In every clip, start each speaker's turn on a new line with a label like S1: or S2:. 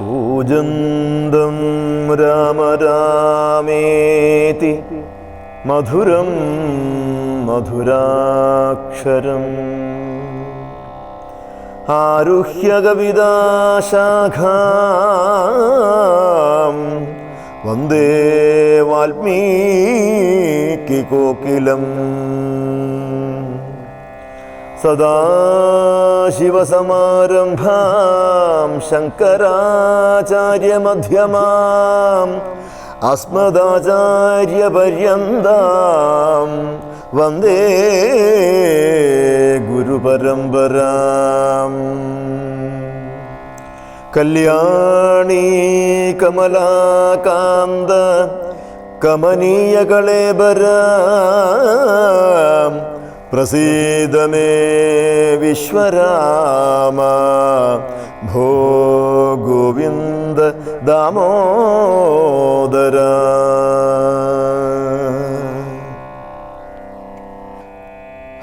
S1: കൂജന്തം രാമ രാമേതി മധുരം മധുരാക്ഷരം. ആരുഹ്യ കവിതാശാഖാം വന്ദേ വാൽമീകി കോകിലം. സദാശിവസമാരംഭാം ശങ്കരാചാര്യമധ്യമാം അസ്മദാചാര്യപര്യന്താം വന്ദേ ഗുരുപരമ്പരാം. കല്യാണി കമലാകാന്ത കമനീയകളേബരാം പ്രസീദ മേ വിശ്വരാമ. ഭോ ഗോവിന്ദ ദാമോദര.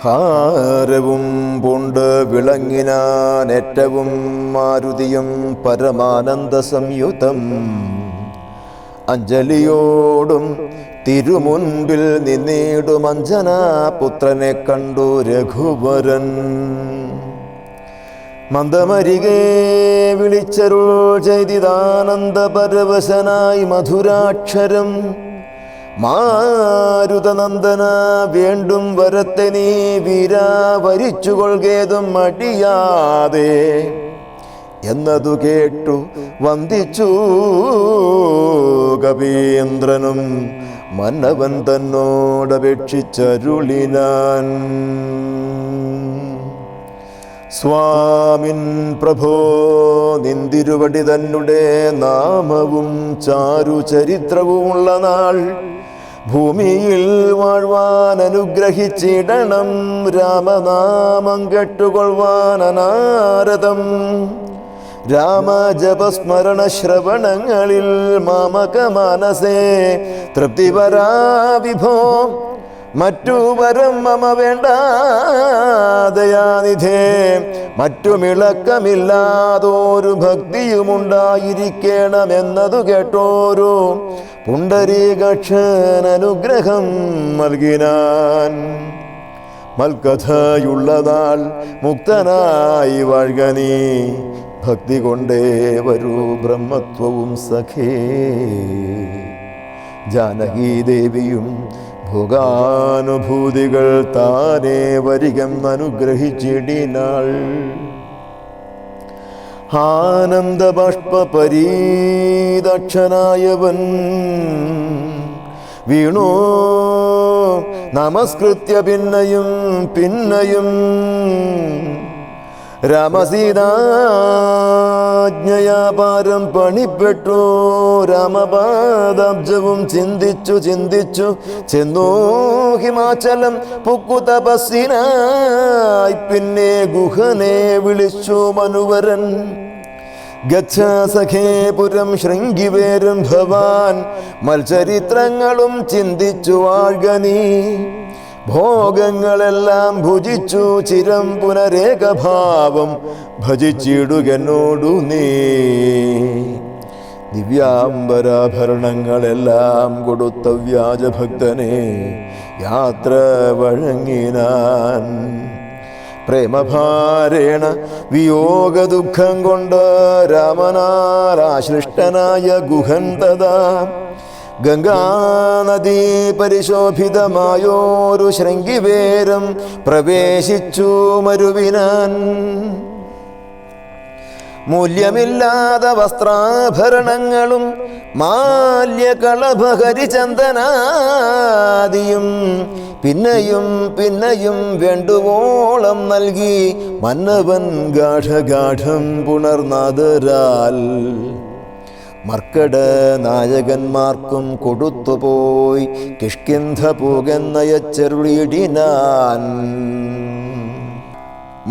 S1: ഹാരവും പൂണ്ട് വിളങ്ങിനാൻ ഏറ്റവും മാരുതിയും പരമാനന്ദ സംയുതം. അഞ്ജലിയോടും തിരുമുൻപിൽ നിന്നീടുമഞ്ജന പുത്രനെ കണ്ടു രഘുവരൻ. മന്ദമരികെ വിളിച്ചരുൾ ചെയ്തിതാനന്ദ പരവശനായി മധുരാക്ഷരം. മാരുതനന്ദന വേണ്ടും വരത്തെ നീ വീരാ വരിച്ചുകൊള്ളുകേതും മടിയാതെ എന്നതു കേട്ടു വന്ദിച്ചു കവീന്ദ്രനും മന്നവൻ തന്നോടപേക്ഷിച്ചരുളിനാൻ സ്വാമിൻ പ്രഭോ നിന്തിരുവടി തന്നെ നാമവും ചാരുചരിത്രവുമുള്ള നാൾ. ഭൂമിയിൽ വാഴ്വാൻ അനുഗ്രഹിച്ചിടണം രാമനാമം കെട്ടുകൊള്ളുവാൻ അനാരതം. രാമജപസ്മരണ ശ്രവണങ്ങളിൽ മാമക മനസേ തൃപ്തിപരാ വിഭോ. മറ്റു വരം മമ വേണ്ട ദയാനിധേ. മറ്റു മിളക്കമില്ലാതോരു ഭക്തിയുമുണ്ടായിരിക്കണമെന്നതു കേട്ടോരു പുണ്ടരീകക്ഷൻ അനുഗ്രഹം നൽകിനാൻ. മൽക്കഥയുള്ളതാൾ മുക്തനായി വാഴ്ക ഭക്തി കൊണ്ടേ വരൂ ബ്രഹ്മത്വവും സഖേ. ജാനകീദേവിയും ഭോഗാനുഭൂതികൾ താനേ വരികം അനുഗ്രഹിച്ചിടിനാൾ. ആനന്ദ ബാഷ്പ പരീദക്ഷനായവൻ വീണു. നമസ്കൃത്യ പിന്നയും പിന്നയും രാമസീതാജ്ഞയാപാരം പണിപ്പെട്ടു. രാമപാദാബ്ജവും ചിന്തിച്ചു ചിന്തിച്ചു. ചെന്നു ഹിമാചലം പുക്കു തപസ്സിനായി പിന്നെ ഗുഹനെ വിളിച്ചു മനുവരൻ. ഗച്ഛാസഖേപുരം പുരം ശൃംഗിവേരും ഭവാൻ. മത്സരിത്രങ്ങളും ചിന്തിച്ചു വാഴ്ക നീ. ഭോഗങ്ങളെല്ലാം ഭുജിച്ചു ചിരം പുനരേകഭാവം ഭജിച്ചിടുകെന്നോടു നീ. ദിവ്യാംബരാഭരണങ്ങളെല്ലാം കൊടുത്ത വ്യാജഭക്തനെ യാത്ര വഴങ്ങിനാൻ. പ്രേമഭാരേണ വിയോഗ ദുഃഖം കൊണ്ട് രാമനാരാശ്രിഷ്ടനായ ഗുഹൻ തഥാ ഗംഗാനദീ പരിശോഭിതമായോരു ശൃംഗിവേരം പ്രവേശിച്ചു മരുവിനാൻ. മൂല്യമില്ലാത്ത വസ്ത്രാഭരണങ്ങളും മാല്യകളഭഹരിചന്ദനാദിയും പിന്നെയും പിന്നെയും വേണ്ടുവോളം നൽകി മന്നവൻ ഗാഠഗാഠം പുണർനാദരാൽ മർക്കട നായകന്മാർക്കും കൊടുത്തുപോയി. കിഷ്കിന്ധ പോകുന്നയച്ചെറുളിയിടിനാൻ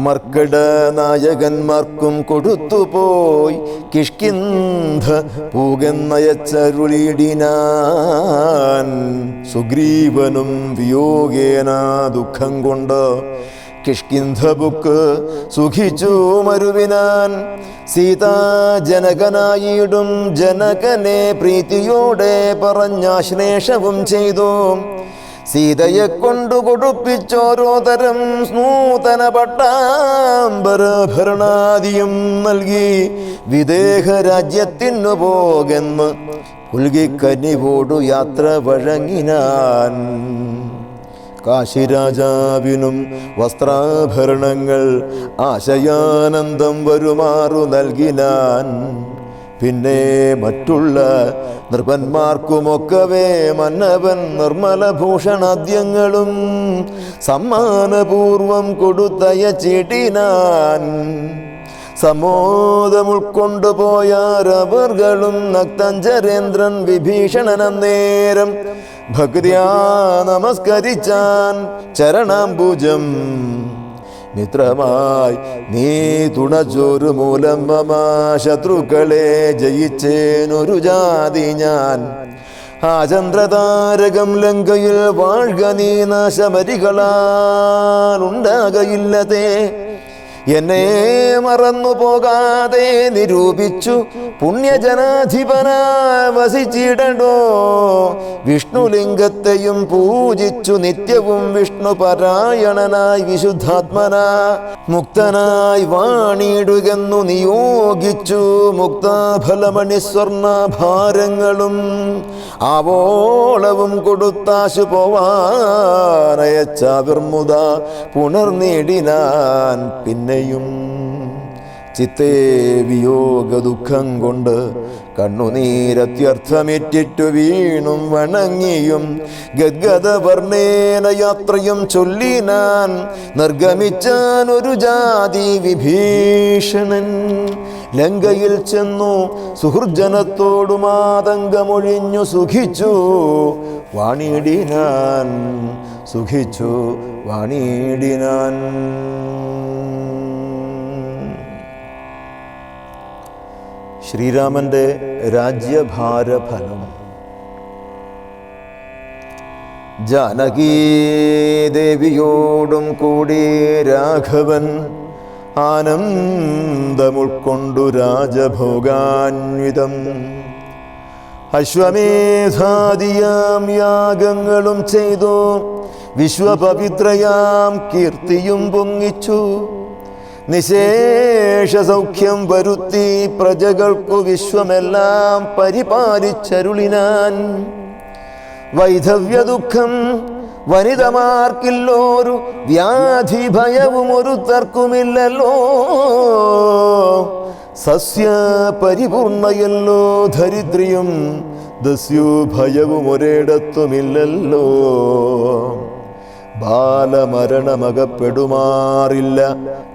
S1: മർക്കട നായകന്മാർക്കും കൊടുത്തുപോയി. കിഷ്കിന്ധ പൂകെന്നയച്ചരുളിയിടിനാൻ സുഗ്രീവനും വിയോഗേന ദുഃഖം കൊണ്ട് കിഷ്കിന്ധ ബുക്ക് സുഖിച്ചു മരുവിനാൻ. സീതാ ജനകനായിടും ജനകനെ പ്രീതിയോടെ പറഞ്ഞാശ്ലേഷവും ചെയ്തു. സീതയെ കൊണ്ടു കൊടുപ്പിച്ചോരോ തരം നൂതന പട്ടാംബരഭരണാദിയും നൽകി വിദേഹ രാജ്യത്തിനു പോകെന്ന് പുൽകിക്കനിവോടു യാത്ര വഴങ്ങിനാൻ. കാശിരാജാവിനും വസ്ത്രാഭരണങ്ങൾ ആശയാനന്ദം വരുമാറു നൽകിനാൻ പിന്നെ മറ്റുള്ള നൃപന്മാർക്കുമൊക്കവേ മന്നവൻ നിർമ്മല ഭൂഷണാദ്യങ്ങളും സമ്മാനപൂർവം കൊടുത്തയച്ചിടിനാൻ. സമോദം ഉൾക്കൊണ്ടുപോയാരവർകളും നക്തഞ്ചരേന്ദ്രൻ വിഭീഷണനന്നേരം ഭക്തിയാ നമസ്കരിച്ചാൻ ചരണാംബുജം. മിത്രമായി നീ തുണച്ചൊരു മൂലം മമ ശത്രുക്കളെ ജയിച്ചേനൊരു ജാതി ഞാൻ. ആ ചന്ദ്രതാരകം ലങ്കയിൽ വാഴ്ക നീ നാശമരികളാൽ ഉണ്ടാകയില്ലതേ എന്നെ മറന്നു പോകാതെ നിരൂപിച്ചു പുണ്യജനാധിപനാ വസിച്ചിടണ്ടോ? വിഷ്ണുലിംഗത്തെയും പൂജിച്ചു നിത്യവും വിഷ്ണു പരായണനായി വിശുദ്ധാത്മന. മുക്തനായി വാണിയിടുകെന്നു നിയോഗിച്ചു മുക്താഫലമണി സ്വർണഭാരങ്ങളും ആവോളവും കൊടുത്താശു പോവാനയച്ച വിർമുത പുണർനേടിനാൻ പിന്നെയും ചിത്തേ വിയോഗ ദുഃഖം കൊണ്ട് കണ്ണുനീരത്യർത്ഥമേറ്റിട്ടു വീണും വണങ്ങിയും. ഗദ്ഗത വർണേന യാത്രയും ചൊല്ലിനാൻ നിർഗമിച്ചാൻ ഒരു ജാതി വിഭീഷണൻ. ലങ്കയിൽ ചെന്നു സുഹൃജനത്തോടു മാതങ്കമൊഴിഞ്ഞു സുഖിച്ചു. വാണിടിനാൻ സുഖിച്ചു വാണിടിനാൻ ശ്രീരാമന്റെ രാജ്യഭാരഫലം ജാനകീ ദേവിയോടും കൂടി രാഘവൻ ആനന്ദമുൾക്കൊണ്ടു രാജഭോഗാന്വിതം. അശ്വമേധാദിയാം യാഗങ്ങളും ചെയ്തു. വിശ്വപവിത്രയാം കീർത്തിയും പൊങ്ങിച്ചു. നിശേഷ സൗഖ്യം വരുത്തി പ്രജകൾക്കു വിശ്വമെല്ലാം പരിപാലിച്ചരുളിനാൻ. വൈധവ്യ ദുഃഖം വനിതമാർക്കില്ലോരു വ്യാധി ഭയവും ഒരു തർക്കുമില്ലല്ലോ സസ്യ പരിപൂർണയല്ലോ ധരിത്രിയും ദസ്യു ഭയവും ഒരിടത്തുമില്ലല്ലോ ബാലമരണമകപ്പെടുമാറില്ല.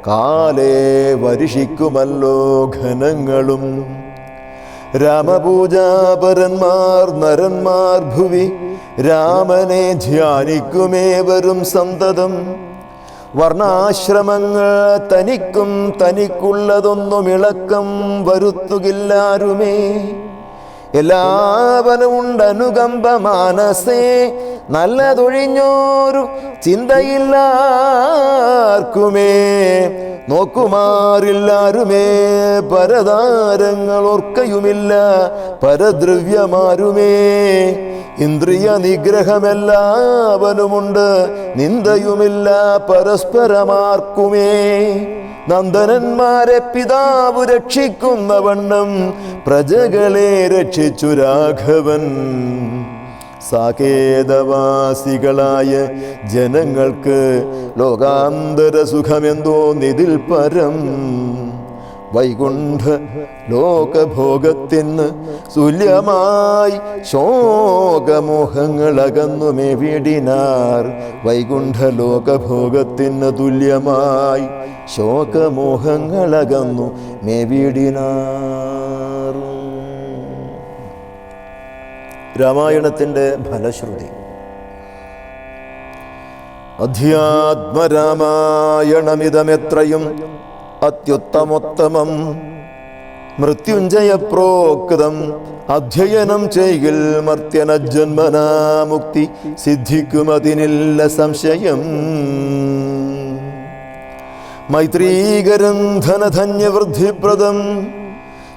S1: കാലേ വരിഷിക്കുമല്ലോ ഘനങ്ങളും. രാമപൂജാപരന്മാർ നരന്മാർ ഭുവി രാമനെ ധ്യാനിക്കുമേവരും സന്തതം. വർണാശ്രമങ്ങൾ തനിക്കും തനിക്കുള്ളതൊന്നും ഇളക്കം വരുത്തുകില്ലാരുമേ. എല്ലാവരും ഉണ്ട് അനുകമ്പ മാനസേ നല്ലതൊഴിഞ്ഞോരു ചിന്തയില്ലാർക്കുമേ. നോക്കുമാറില്ലാരുമേ പരതാരങ്ങൾ ഓർക്കയുമില്ല പരദ്രവ്യമാരുമേ. ഇന്ദ്രിയ നിഗ്രഹമെല്ലാവനുമുണ്ട് നിന്ദയുമില്ല പരസ്പരമാർക്കുമേ. നന്ദനന്മാരെ പിതാവ് രക്ഷിക്കുന്ന വണ്ണം പ്രജകളെ രക്ഷിച്ചു രാഘവൻ. സാകേതവാസികളായ ജനങ്ങൾക്ക് ലോകാന്തര സുഖമെന്തോ നിതിൽ പരം. വൈകുണ്ഠ ലോകഭോഗത്തിന്ന് തുല്യമായി ശോകമോഹങ്ങളകന്നുമേ വീടിനാർ വൈകുണ്ഠ ലോകഭോഗത്തിന് തുല്യമായി ശോകമോഹങ്ങളകന്നു മേ രാമായണത്തിന്റെ ഫലശ്രുതി. അധ്യാത്മരാമായണമിതമെത്രയും അത്യുത്തമോത്തമം. മൃത്യുഞ്ജയ പ്രോക്തം അധ്യയനം ചെയ്യിൽ മർത്യന ജന്മനാ മുക്തി സിദ്ധിക്കുമതിനില്ല സംശയം. മൈത്രീകരം ധനധന്യവൃദ്ധിപ്രദം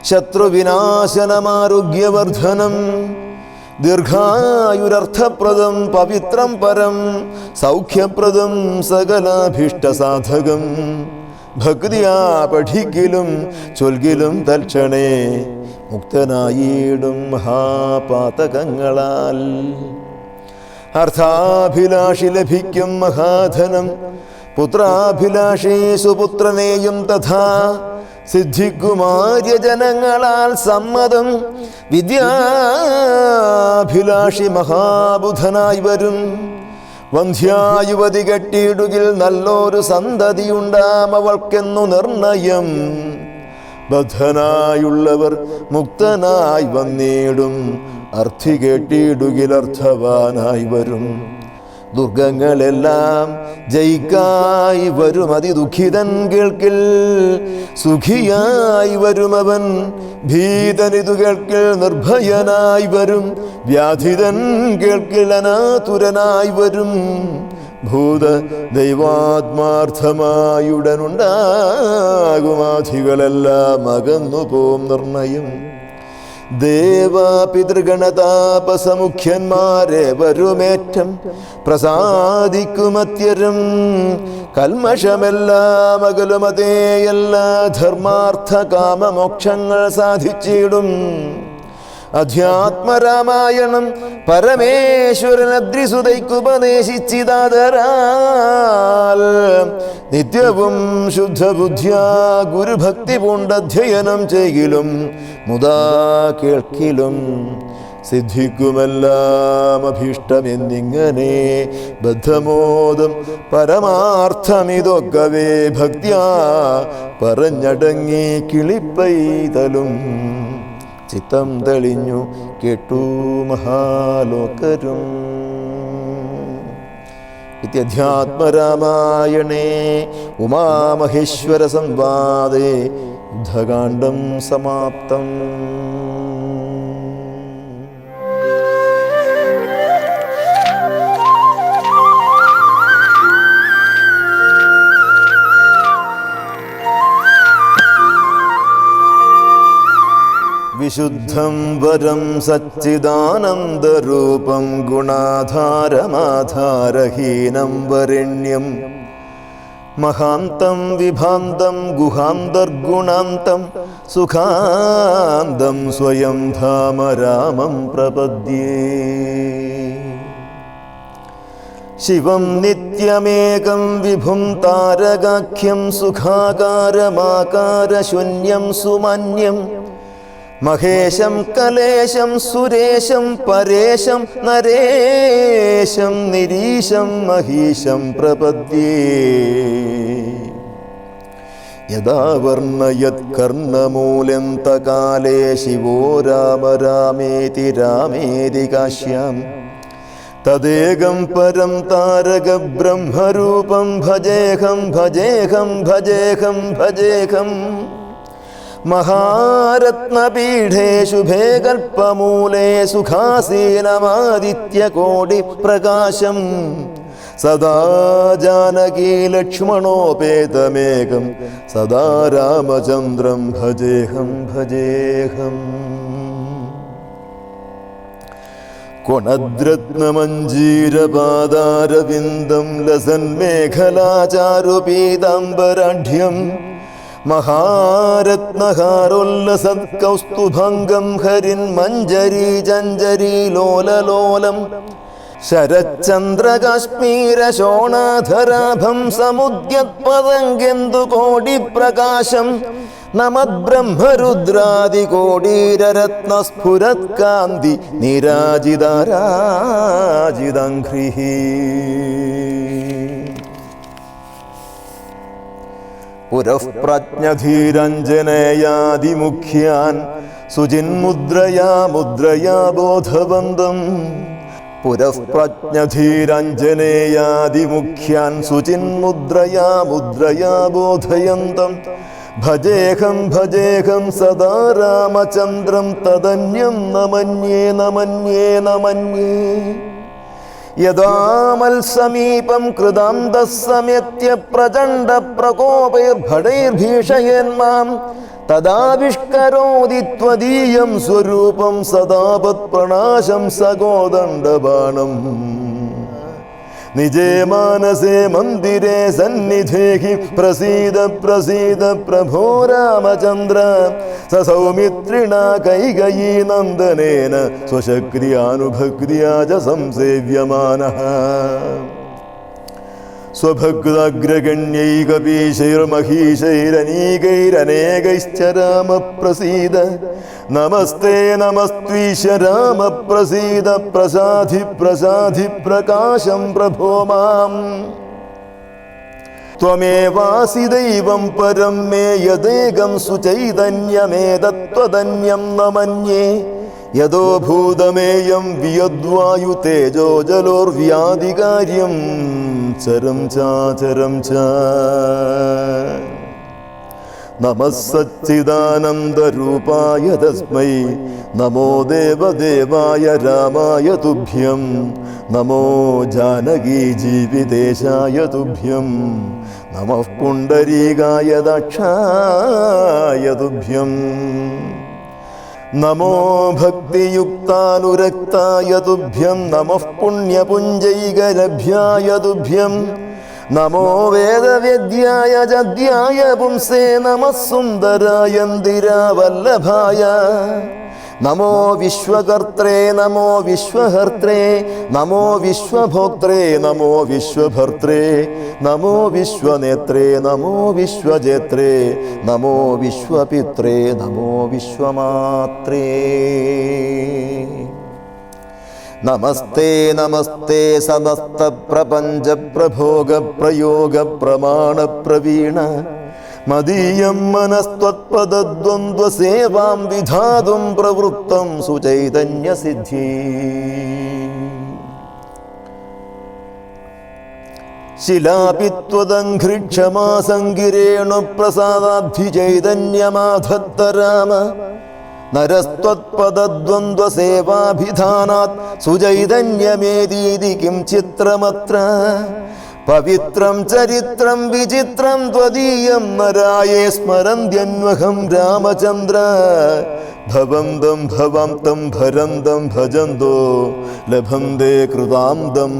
S1: ശത്രുവിനാശനമാരോഗ്യവർദ്ധനം. ദീർഘായുരർത്ഥപ്രദം പവിത്രം പരം സൗഖ്യപ്രദം സകലാഭീഷ്ടസാധകം. ഭക്തിയാ പഠിക്കലും ചൊൽകിലും തൽക്ഷണേ മുക്തനായിടും മഹാപാതകങ്ങളാൽ. അർത്ഥാഭിലാഷി ലഭിക്കും മഹാധനം പുത്രാഭിലാഷി സുപുത്രനെയും തഥാ സിദ്ധിക്കുമാര്യജനങ്ങളാൽ സമ്മതം വിദ്യാഭിലാഷി മഹാബുധനായി വരും. വന്ധ്യായുവതി കെട്ടിയിടുകിൽ നല്ലൊരു സന്തതിയുണ്ടാം അവൾക്കെന്നു നിർണയം. ബദ്ധനായുള്ളവർ മുക്തനായി വന്നിടും. അർത്ഥി കെട്ടിയിടുകിൽ അർത്ഥവാനായി വരും. ദുർഗങ്ങളെല്ലാം ജയിക്കായി വരും. അതിദുഃഖിതൻ കേൾക്കിൽ സുഖിയായി വരുമവൻ. ഭീതനിതു കേൾക്കിൽ നിർഭയനായി വരും. വ്യാധിതൻ കേൾക്കിൽ അനാതുരനായി വരും. ഭൂത ദൈവാത്മാർത്ഥമായുടനുണ്ടാകുമാധികളെല്ലാം അകന്നു പോം നിർണയം. ദേവാപിതൃഗണതാപസമുഖ്യന്മാരെ വരുമേറ്റം. പ്രസാദിക്കുമത്യരും. കൽമഷമെല്ലാം അകലുമതേ എല്ലാ ധർമാർത്ഥ കാമമോക്ഷങ്ങൾ സാധിച്ചിടും. അധ്യാത്മരാമായണം പരമേശ്വരൻ അദ്രിസുതയ്ക്കുപദേശിച്ചിതാതരാൽ നിത്യവും ശുദ്ധബുദ്ധ്യാ ഗുരുഭക്തി പൂണ്ടധ്യയനം ചെയ്യിലും മുതാ കേൾക്കിലും സിദ്ധിക്കുമെല്ലാം അഭീഷ്ടമെന്നിങ്ങനെ ബദ്ധമോദം പരമാർത്ഥമിതൊക്കവേ ഭക്ത്യാ പറഞ്ഞടങ്ങി കിളിപ്പൈതലും. ചിത്തം തെളിഞ്ഞു കേട്ടു മഹാലോകരും. ഇത്യധ്യാത്മരാമായണേ ഉമാമഹേശ്വര സംവാദേ യുദ്ധകാണ്ഡം സമാപ്തം. വിശുദ്ധം വരം സച്ചിദാനന്ദരൂപം ഗുണാധാരമാധാരഹീനം വരണ്യം. മഹാന്തം വിഭാന്തം ഗുഹാന്തർഗുണാന്തം സുഖാന്തം സ്വയം ധാമ രാമം പ്രപദ്യേ. ശിവം നിത്യമേകം വിഭും താരകാഖ്യം സുഖാകാരമാകാരശൂന്യം സുമന്യം. മഹേശം കലേശം സുരേശം പരേശം നരേശം നിരീശം മഹീശം പ്രപദ്യേ. യഥാ വർണയത് കർണമൂലന്തകാലേ ശിവോ രാമ രാമേതി രാമേതി കാശ്യാം. പരം താരക ബ്രഹ്മരൂപം ഭജേഹം ഭജേഹം ഭജേഹം ഭജേഹം. മഹാരത്നപീഠേ ശുഭേ കൽപ്പമൂലേ സുഖാസീനമാദിത്യകോടി പ്രകാശം സദാ ജാനകീ ലക്ഷ്മണോപേതമേകം സദാ രാമചന്ദ്രം ഭജേഹം ഭജേഹം കൊണദ്രത്നമഞ്ജീരപാദാരവിന്ദം ലസന്മേഖലാചാരുപീതാംബരാഢ്യം മഹാരത്നഹാരോല്ലസത്കൗസ്തുഭംഗം ഹരിൻ മഞ്ജരി ജഞ്ജരി ലോലലോലം. ശരച്ചന്ദ്രകാശ്മീരശോണാധരാഭം സമുദ്യത്പതങ്കെന്തു കോടി പ്രകാശം നമദ്ബ്രഹ്മരുദ്രാദികോടീരരത്നസ്ഫുരത്കാന്തി നിരാജിതാരാജിതഘ്രി പുരഃപ്രജ്ഞധീരഞ്ജനയാദിമുഖ്യാൻ സുജിന്മുദ്രയാ മുദ്രയാ ബോധബന്ധം പുരഃപ്രജ്ഞധീരഞ്ജനേയാദിമുഖ്യാൻ സുചിന്മുദ്രയാ മുദ്രയാ ബോധയന്തം ഭജേഹം ഭജേഹം സദാ രാമചന്ദ്രം തദന്യം നമന്യേ നമന്യേ നമന്യേ യഥാമൽസമീപം കൃതാന്തസമ്യത്യ പ്രചണ്ഡ പ്രകോപൈർഭടൈർഭീഷയന്മാം തദാവിഷ്കരോതി ത്വദീയം സ്വരൂപം സദാപത് പ്രണാശം സഗോദണ്ഡബാണം. നിജേ മാനസേ മന്ദിരേ സന്നിധേഹി പ്രസീദ പ്രസീദ പ്രഭോ രാമചന്ദ്ര. സൗമിത്രിണ കൈകയീ നന്ദനേന സ്വശക്രിയാനുഭക്തിയാ ച സംസേവ്യമാനഃ. സ്വഭക്തഗ്രഗണ്യൈകപീശൈർമഹീശൈരനീകൈരനേകൈശ്ച രാമപ്രസീദ നമസ്തേ നമസ്ത്വീശ രാമപ്രസീദ പ്രസാധി പ്രസാധി പ്രകാശം പ്രഭോ മാം പരം മേ യദേകം സുചൈതന്യമേതത്വതന്യം ന മന്യേ യതോ ഭൂതമേയം വിയദ്വായു തേജോ ജലോർവ്യാധികാര്യം. ചരം ചാചരം ച. നമസച്ചിദാനന്ദരൂപായ തസ്മൈ. നമോ ദേവദേവായ രാമായ തുഭ്യം. നമോ ജാനകീ ജീവിതേശായ തുഭ്യം. നമഃ പുണ്ടരീകായ ദക്ഷായ തുഭ്യം. നമോ ഭക്തിയുക്താനുരക്തായ തുഭ്യം നമഃ പുണ്യപുഞ്ചൈകലഭ്യായ തുഭ്യം. നമോ വേദവേദ്യായ ജദ്യായ പുംസേ സുന്ദരായ സുന്ദരായന്തിരാവല്ലഭായ നമോ വിശ്വകർത്രേ നമോ വിശ്വഹർത്രേ നമോ വിശ്വഭോക്ത്രേ നമോ വിശ്വഭർത്രേ നമോ വിശ്വനേത്രേ നമോ വിശ്വജേത്രേ നമോ വിശ്വപിത്രേ നമോ വിശ്വമാത്രേ. നമസ്തേ നമസ്തേ സമസ്ത പ്രപഞ്ച പ്രഭോഗ പ്രയോഗ പ്രമാണ പ്രവീണ മദീയം മനസ്ത്വത്പദദ്വന്ദ്വസേവാം വിധാതും പ്രവൃത്തം സുചൈതന്യസിദ്ധി. ശിലാപിത്വദംഘ്രിക്ഷമാസംഗിരേണു പ്രസാദാബ്ധി ചൈതന്യമാധത്തരാമ നരസ്ത്വത്പദദ്വന്ദ്വസേവാഭിധാനാത് സുചൈതന്യമേതീതി കിം ചിത്രമത്ര പവിത്രം ചരിത്രം വിചിത്രം ത്വദീയം നരായേ സ്മരന്ത്യന്വഹം രാമചന്ദ്ര. ഭവന്തം ഭവാന്തം ഭരന്തം ഭജന്തോ ലഭന്തേ കൃതാന്തം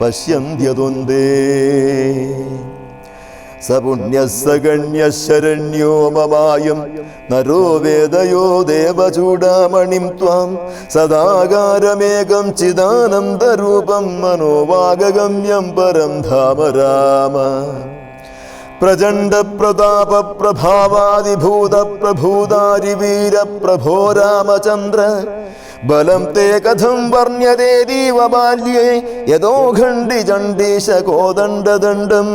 S1: പശ്യന്ത്യതൊന്തേ സപുണ്യസഗണ്യശരണ്യോ മമായം നരോ വേദയോ ദേവചൂടാമണിം ത്വാം സദാകാരമേകം ചിദാനന്ദരൂപം മനോവാഗഗമ്യം പരം ധാമ രാമ. പ്രചണ്ഡ പ്രതാപ ബലം തേ കഥം വർണ്യതേതീവ ബാല്യേ യഥോ ഖണ്ഡി ചണ്ഡീശ കോദണ്ഡദണ്ഡം.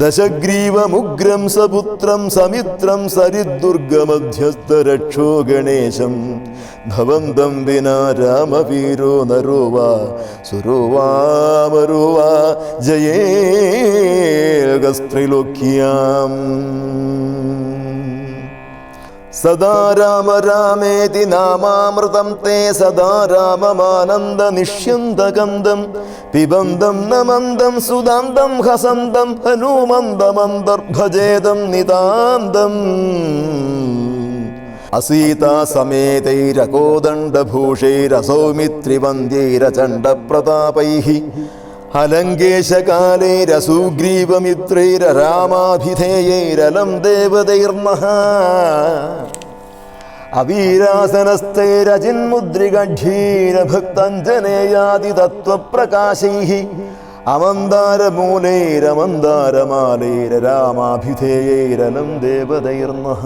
S1: ദശഗ്രീവമുഗ്രം സപുത്രം സമിത്രം സരിദുർഗമധ്യസ്ഥരക്ഷോ ഗണേശം ഭവന്തം വിനാ രാമവീരോ നരോ വാ സുരോ വാ മരോ വാ ജയേഗസ്ത്രിലോക്യാം സദാ രാമ രാമേതി നാമാമൃതം തേ സദാ രാമമാനന്ദ നിഷ്യന്തകന്ദം പിബന്ധം നമന്ദം സുതാന്തം ഹസന്തം ഹനുമന്ദമന്തർഭജേദം നിതാന്തം അസീതാസമേതൈരകോദണ്ഡഭൂഷൈരസൗമിത്രിവന്ദ്യൈരചണ്ഡപ്രതാപൈः അലങ്കേശകാലൈരസൂഗ്രീവമിത്രൈരരാമാഭിധേയൈരലം ദേവതൈർമഹ. അവീരാസനസ്ഥൈരജിന്മുദ്രിഗഢീരഭക്തഞ്ജനേയാദിതത്വപ്രകാശൈः അമന്താരമൂലൈരമന്താരമാലൈരരാമാഭിധേയൈരലം ദേവതൈർമഹ.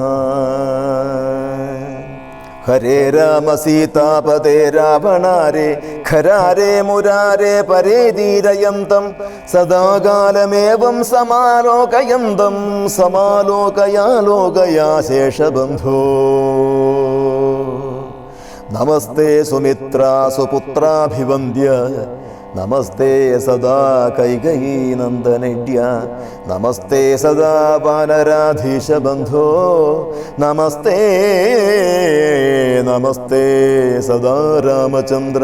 S1: ഹരേ രാമ സീതാപതേ രാവണാരേ ഖരാരേ മുരാരേ പരേതീരയന്തം സദാകാലമേവം സമാലോകയന്തം സമാലോകയാലോകയാ ശേഷബന്ധോ നമസ്തേ സുമിത്ര സുപുത്രാഭിവന്ദ്യ നമസ്തേ സദാ കൈകയീ നന്ദനഡ്യ. നമസ്തേ സദാ ബാലരാധീശബന്ധോ നമസ്തേ നമസ്തേ സദാ രാമചന്ദ്ര.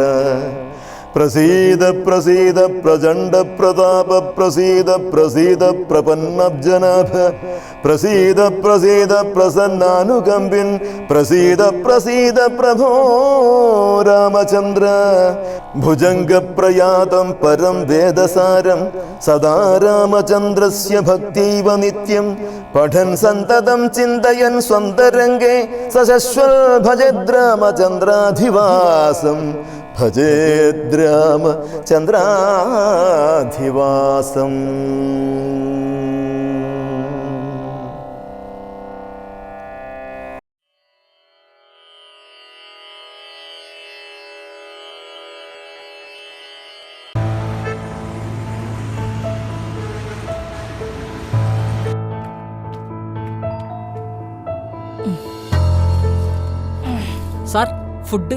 S1: പ്രസീദ പ്രസീദ പ്രചണ്ഡ പ്രതാപ പ്രസീദ പ്രസീദ പ്രപന്നബ്ജനാഭ. പ്രസീദ പ്രസീദ പ്രസന്നാനുകമ്പിൻ. പ്രസീദ പ്രസീദ പ്രഭോ രാമചന്ദ്ര. ഭുജംഗപ്രയാതം പരം വേദസാരം. സദാ രാമചന്ദ്രസ്യ ഭക്തൈവ നിത്യം. പഠൻ സന്തതം ചിന്തയൻ സ്വന്തരംഗേ സശശ്വൽ ഭജദ്രാമചന്ദ്രാധിവാസം ഭജേദ്രാമ ചന്ദ്രാധിവാസം
S2: സാർ ഫുഡ്